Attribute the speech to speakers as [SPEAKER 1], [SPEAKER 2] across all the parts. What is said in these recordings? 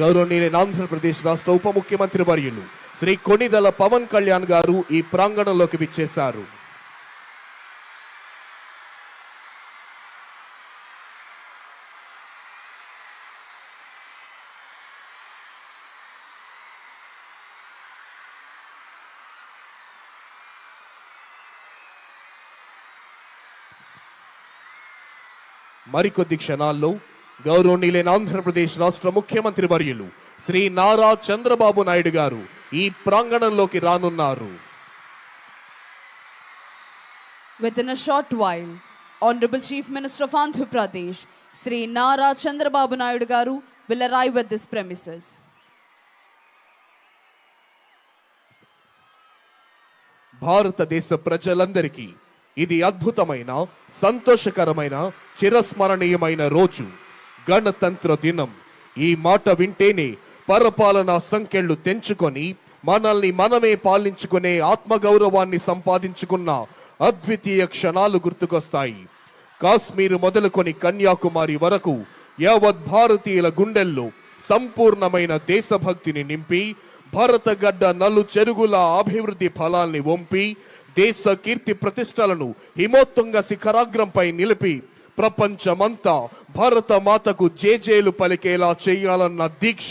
[SPEAKER 1] గౌరవనీయులైన ఆంధ్రప్రదేశ్ రాష్ట్ర ఉప ముఖ్యమంత్రి వర్యులు శ్రీ కొనిదల పవన్ కళ్యాణ్ గారు ఈ ప్రాంగణంలోకి విచ్చేశారు. మరికొద్ది క్షణాల్లో గౌరవనీయులైన ఆంధ్రప్రదేశ్ రాష్ట్ర ముఖ్యమంత్రి వర్యులు శ్రీ నారా చంద్రబాబు నాయుడు గారు ఈ ప్రాంగణంలోకి రానున్నారు
[SPEAKER 2] Within a short while, Honorable Chief Minister of Andhra Pradesh, Sri Nara Chandrababu Naidu Garu, will arrive at this premises.
[SPEAKER 1] భారతదేశ ప్రజలందరికీ ఇది అద్భుతమైన సంతోషకరమైన చిరస్మరణీయమైన రోజు గణతంత్ర దినం. ఈ మాట వింటేనే పరపాలన సంఖ్యలు తెంచుకొని మనల్ని మనమే పాలించుకునే ఆత్మగౌరవాన్ని సంపాదించుకున్న అద్వితీయ క్షణాలు గుర్తుకొస్తాయి. కాశ్మీర్ మొదలుకొని కన్యాకుమారి వరకు యావత్ భారతీయుల గుండెల్లో సంపూర్ణమైన దేశభక్తిని నింపి భరతగడ్డ నలు చెరుగుల అభివృద్ధి ఫలాల్ని వంపి దేశ కీర్తి ప్రతిష్టలను హిమోత్తుంగ శిఖరాగ్రంపై నిలిపి ప్రపంచమంతా భారత మాతకు జేజేలు పలికేలా చేయాలన్న దీక్ష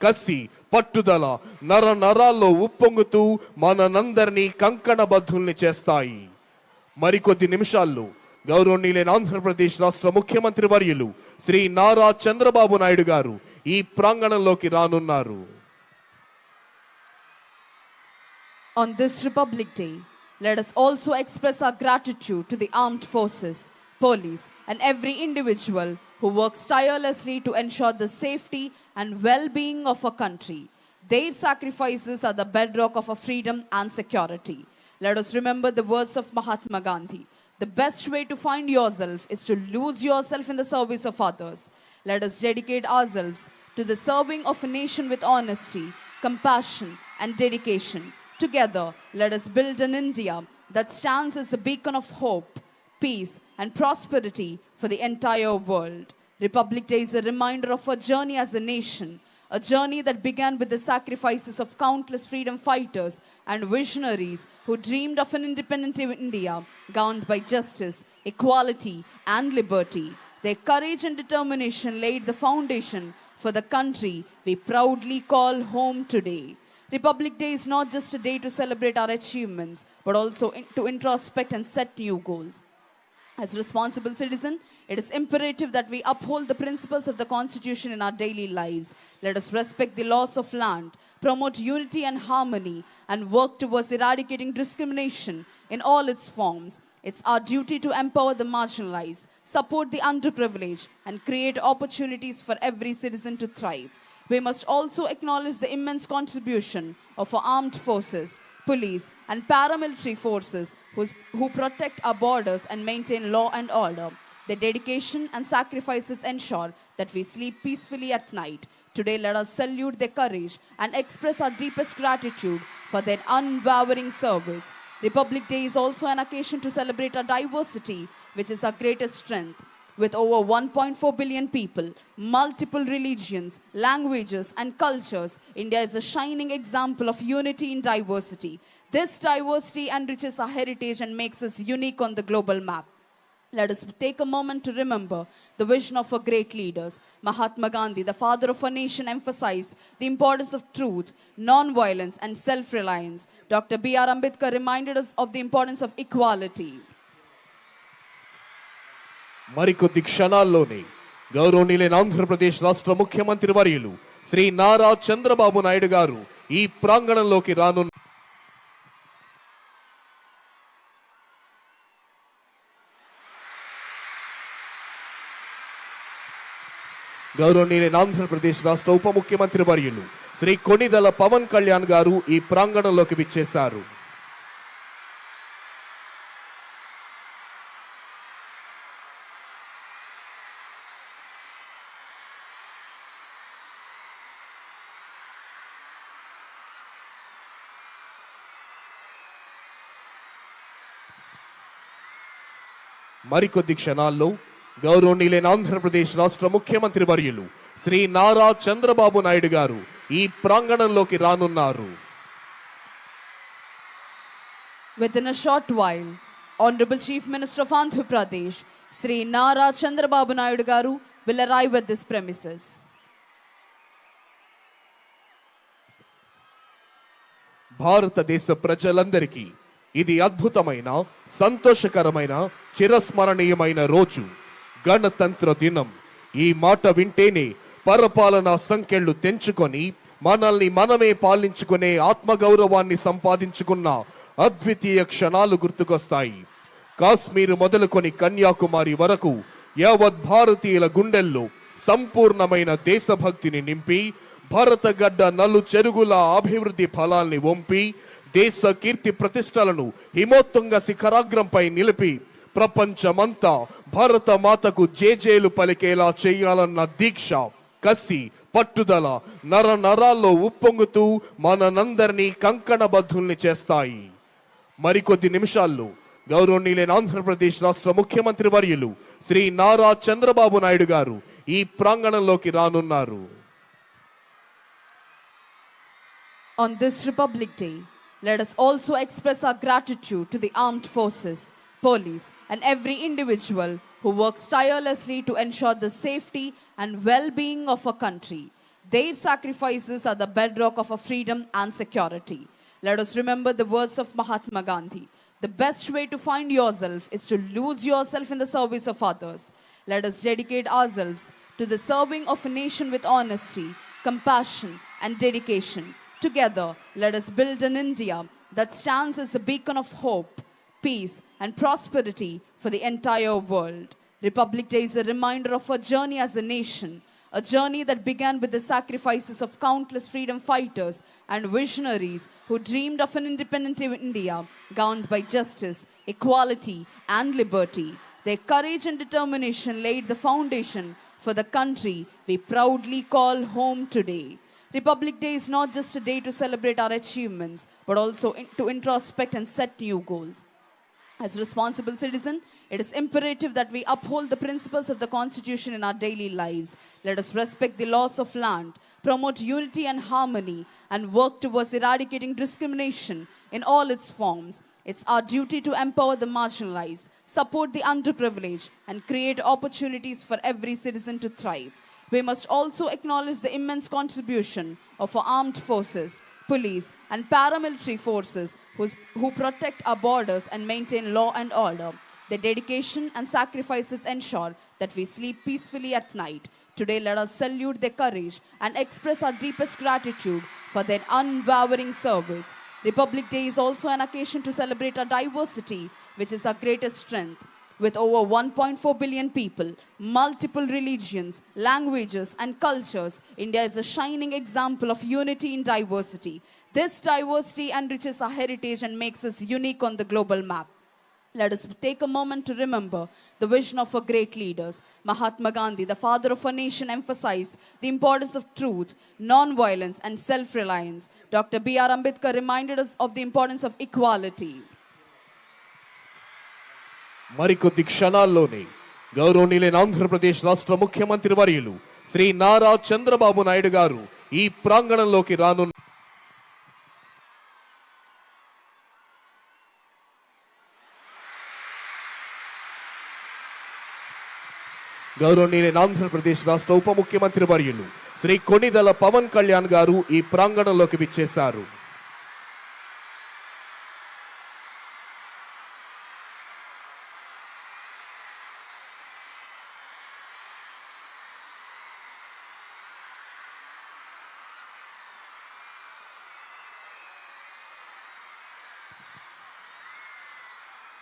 [SPEAKER 1] కసి పట్టుదల నర నరాల్లో ఉప్పొంగుతూ మనందరినీ కంకణబద్ధుల్ని చేస్తాయి. మరికొద్ది నిమిషాల్లో గౌరవనీయులైన ఆంధ్రప్రదేశ్ రాష్ట్ర ముఖ్యమంత్రి వర్యులు శ్రీ నారా చంద్రబాబు నాయుడు గారు ఈ ప్రాంగణంలోకి రానున్నారు.
[SPEAKER 2] On this Republic Day, let us also express our gratitude to the armed forces, police, and every individual who works tirelessly to ensure the safety and well being of our country. Their sacrifices are the bedrock of our freedom and security. Let us remember the words of Mahatma Gandhi. The best way to find yourself is to lose yourself in the service of others. Let us dedicate ourselves to the serving of a nation with honesty, compassion, and dedication. Together, let us build an India that stands as a beacon of hope, peace, and prosperity for the entire world. Republic Day is a reminder of our journey as a nation, a journey that began with the sacrifices of countless freedom fighters and visionaries who dreamed of an independent India governed by justice, equality, and liberty. Their courage and determination laid the foundation for the country we proudly call home today. Republic Day is not just a day to celebrate our achievements, but also to introspect and set new goals. As responsible citizen, it is imperative that we uphold the principles of the Constitution in our daily lives. Let us respect the laws of land, promote unity and harmony, and work towards eradicating discrimination in all its forms. It's our duty to empower the marginalized, support the underprivileged, and create opportunities for every citizen to thrive. We must also acknowledge the immense contribution of our armed forces, police, and paramilitary forces who protect our borders and maintain law and order. Their dedication and sacrifices ensure that we sleep peacefully at night. Today, let us salute their courage and express our deepest gratitude for their unwavering service. Republic Day is also an occasion to celebrate our diversity, which is our greatest strength. With over 1.4 billion people, multiple religions, languages, and cultures, India is a shining example of unity in diversity. This diversity enriches our heritage and makes us unique on the global map. Let us take a moment to remember the vision of our great leaders. Mahatma Gandhi, the father of our nation, emphasized the importance of truth, non-violence, and self-reliance. Dr. B.R. Ambedkar reminded us of the importance of equality.
[SPEAKER 1] మరికొద్ది క్షణాల్లోనే గౌరవనీయులైన ఆంధ్రప్రదేశ్ రాష్ట్ర ముఖ్యమంత్రి వర్యులు శ్రీ నారా చంద్రబాబు నాయుడు గారు ఈ ప్రాంగణంలోకి రాను గౌరవనీయులైన ఆంధ్రప్రదేశ్ రాష్ట్ర ఉప ముఖ్యమంత్రి వర్యులు శ్రీ కొనిదల పవన్ కళ్యాణ్ గారు ఈ ప్రాంగణంలోకి విచ్చేశారు. మరికొద్ది క్షణాల్లో గౌరవనీయులైన ఆంధ్రప్రదేశ్ రాష్ట్ర ముఖ్యమంత్రి వర్యులు శ్రీ నారా చంద్రబాబు నాయుడు గారు ఈ ప్రాంగణంలోకి రానున్నారు
[SPEAKER 2] Within a short while, Honorable Chief Minister of Andhra Pradesh, Sri Nara Chandrababu Naidu Garu, will arrive at this premises.
[SPEAKER 1] భారతదేశ ప్రజలందరికీ ఇది అద్భుతమైన సంతోషకరమైన చిరస్మరణీయమైన రోజు గణతంత్ర దినం. ఈ మాట వింటేనే పరపాలన సంఖ్యలు తెంచుకొని మనల్ని మనమే పాలించుకునే ఆత్మగౌరవాన్ని సంపాదించుకున్న అద్వితీయ క్షణాలు గుర్తుకొస్తాయి. కాశ్మీర్ మొదలుకొని కన్యాకుమారి వరకు యావత్ భారతీయుల గుండెల్లో సంపూర్ణమైన దేశభక్తిని నింపి భారతగడ్డ నలు చెరుగుల అభివృద్ధి ఫలాల్ని వంపి దేశ కీర్తి ప్రతిష్టలను హిమోత్తుంగ శిఖరాగ్రంపై నిలిపి ప్రపంచమంతా భారత మాతకు జేజేలు పలికేలా చేయాలన్న దీక్ష కసి పట్టుదల నర నరాల్లో ఉప్పొంగుతూ మనందరినీ కంకణబద్ధుల్ని చేస్తాయి. మరికొద్ది నిమిషాల్లో గౌరవనీయులైన ఆంధ్రప్రదేశ్ రాష్ట్ర ముఖ్యమంత్రి వర్యులు శ్రీ నారా చంద్రబాబు నాయుడు గారు ఈ ప్రాంగణంలోకి రానున్నారు.
[SPEAKER 2] On this Republic Day, let us also express our gratitude to the armed forces, police, and every individual who works tirelessly to ensure the safety and well being of our country. Their sacrifices are the bedrock of our freedom and security. Let us remember the words of Mahatma Gandhi. The best way to find yourself is to lose yourself in the service of others. Let us dedicate ourselves to the serving of a nation with honesty, compassion, and dedication. Together, let us build an India that stands as a beacon of hope, peace, and prosperity for the entire world. Republic Day is a reminder of our journey as a nation, a journey that began with the sacrifices of countless freedom fighters and visionaries who dreamed of an independent India governed by justice, equality, and liberty. Their courage and determination laid the foundation for the country we proudly call home today. Republic Day is not just a day to celebrate our achievements, but also in- to introspect and set new goals. As responsible citizen, it is imperative that we uphold the principles of the Constitution in our daily lives. Let us respect the laws of land, promote unity and harmony, and work towards eradicating discrimination in all its forms. It's our duty to empower the marginalized, support the underprivileged, and create opportunities for every citizen to thrive. We must also acknowledge the immense contribution of our armed forces, police, and paramilitary forces who protect our borders and maintain law and order. Their dedication and sacrifices ensure that we sleep peacefully at night. Today, let us salute their courage and express our deepest gratitude for their unwavering service. Republic Day is also an occasion to celebrate our diversity, which is our greatest strength. With over 1.4 billion people, multiple religions, languages, and cultures, India is a shining example of unity in diversity. This diversity enriches our heritage and makes us unique on the global map. Let us take a moment to remember the vision of our great leaders. Mahatma Gandhi, the father of our nation, emphasized the importance of truth, non-violence, and self-reliance. Dr. B.R. Ambedkar reminded us of the importance of equality.
[SPEAKER 1] మరికొద్ది క్షణాల్లోనే గౌరవనీయులైన ఆంధ్రప్రదేశ్ రాష్ట్ర ముఖ్యమంత్రి వర్యులు శ్రీ నారా చంద్రబాబు నాయుడు గారు ఈ ప్రాంగణంలోకి రానున్న గౌరవనీయులైన ఆంధ్రప్రదేశ్ రాష్ట్ర ఉప ముఖ్యమంత్రి వర్యులు శ్రీ కొనిదల పవన్ కళ్యాణ్ గారు ఈ ప్రాంగణంలోకి విచ్చేశారు.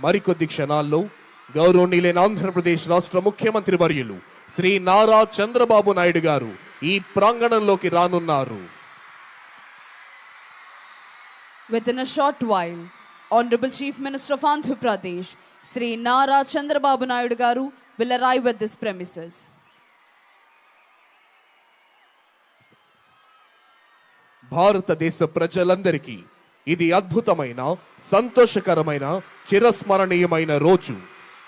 [SPEAKER 1] మరికొద్ది క్షణాల్లో గౌరవనీయులైన ఆంధ్రప్రదేశ్ రాష్ట్ర ముఖ్యమంత్రి వర్యులు శ్రీ నారా చంద్రబాబు నాయుడు గారు ఈ ప్రాంగణంలోకి రానున్నారు
[SPEAKER 2] Within a short while, Honorable Chief Minister of Andhra Pradesh, Sri Nara Chandrababu Naidu Garu, will arrive at this premises.
[SPEAKER 1] భారతదేశ ప్రజలందరికీ ఇది అద్భుతమైన సంతోషకరమైన చిరస్మరణీయమైన రోజు.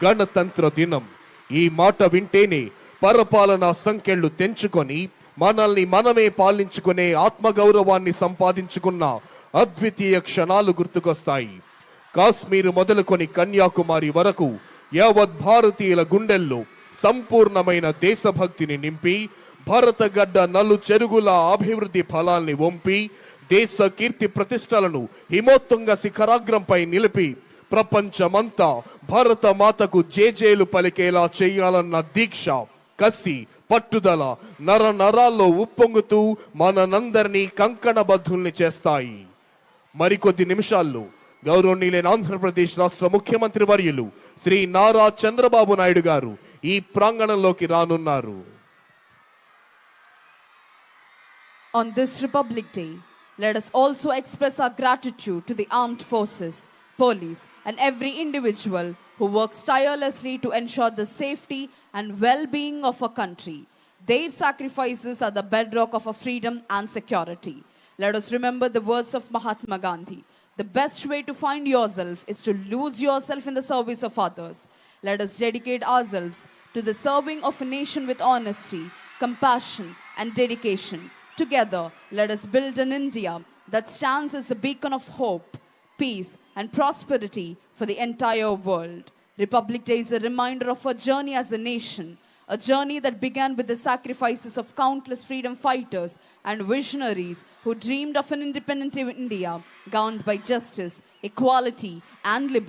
[SPEAKER 1] గణతంత్ర దినం. ఈ మాట వింటేనే పరపాలన సంఖ్యలు తెంచుకొని మనల్ని మనమే పాలించుకునే ఆత్మగౌరవాన్ని సంపాదించుకున్న అద్వితీయ క్షణాలు గుర్తుకొస్తాయి. కాశ్మీర్ మొదలుకొని కన్యాకుమారి వరకు యావత్ భారతీయుల గుండెల్లో సంపూర్ణమైన దేశభక్తిని నింపి భారతగడ్డ నలు చెరుగుల అభివృద్ధి ఫలాల్ని వంపి దేశ కీర్తి ప్రతిష్టలను హిమోత్తుంగ శిఖరాగ్రంపై నిలిపి ప్రపంచమంతా భారత మాతకు జేజేలు పలికేలా చేయాలన్న దీక్ష కసి పట్టుదల నర నరాల్లో ఉప్పొంగుతూ మనందరినీ కంకణబద్ధుల్ని చేస్తాయి. మరికొద్ది నిమిషాల్లో గౌరవనీయులైన ఆంధ్రప్రదేశ్ రాష్ట్ర ముఖ్యమంత్రి వర్యులు శ్రీ నారా చంద్రబాబు నాయుడు గారు ఈ ప్రాంగణంలోకి రానున్నారు.
[SPEAKER 2] On this Republic Day, let us also express our gratitude to the armed forces, police, and every individual who works tirelessly to ensure the safety and well being of our country. Their sacrifices are the bedrock of our freedom and security. Let us remember the words of Mahatma Gandhi. The best way to find yourself is to lose yourself in the service of others. Let us dedicate ourselves to the serving of a nation with honesty, compassion, and dedication. Together, let us build an India that stands as a beacon of hope, peace, and prosperity for the entire world. Republic Day is a reminder of our journey as a nation, a journey that began with the sacrifices of countless freedom fighters and visionaries who dreamed of an independent India governed by justice, equality, and liberty.